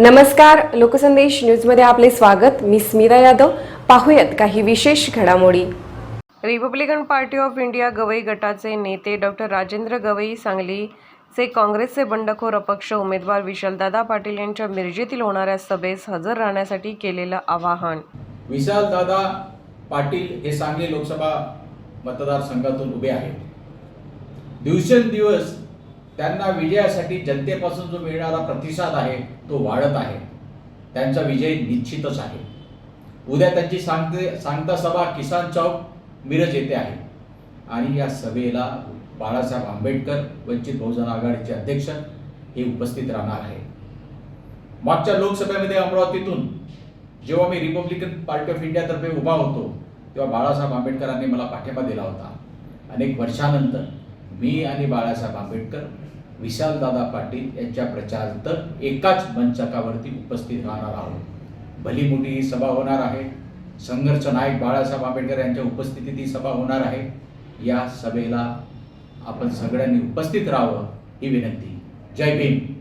नमस्कार लोकसंदेश न्यूजमध्ये आपले स्वागत. मी स्मिता यादव. पाहूयात काही विशेष घडामोडी. Republican Party of India Gavai गटाचे नेते डॉक्टर राजेंद्र गवई सांगलीचे काँग्रेसचे बंडखोर अपक्ष उमेदवार विशालदादा पाटील यांच्या मिरजेतील होणाऱ्या सभेस हजर राहण्यासाठी केलेलं आवाहन. विशाल दादा पाटील हे सांगली लोकसभा मतदारसंघातून उभे आहेत. दिवसेंदिवस त्यांना विजयासाठी जनतेपासून जो मिळणारा प्रतिसाद आहे तो वाढत आहे. त्यांचा विजय निश्चितच आहे. उद्या त्यांची सांगते सांगता सभा किसान चौक मिरज येथे आहे. आणि या सभेला बाळासाहेब आंबेडकर वंचित बहुजन आघाडीचे अध्यक्ष हे उपस्थित राहणार आहे मागच्या लोकसभेमध्ये अमरावतीतून जेव्हा मी रिपब्लिकन पार्टी ऑफ इंडियातर्फे उभा होतो तेव्हा बाळासाहेब आंबेडकरांनी मला पाठिंबा दिला होता. अनेक वर्षानंतर मी आणि बाळासाहेब आंबेडकर विशालदादा पाटील यांच्या प्रचारार्थ एकाच मंचकावरती उपस्थित राहणार आहोत. भली मोठी ही सभा होणार आहे. संघर्ष नायक बाळासाहेब आंबेडकर यांच्या उपस्थितीत ही सभा होणार आहे. या सभेला आपण सगळ्यांनी उपस्थित राहावं ही विनंती. जय भीम.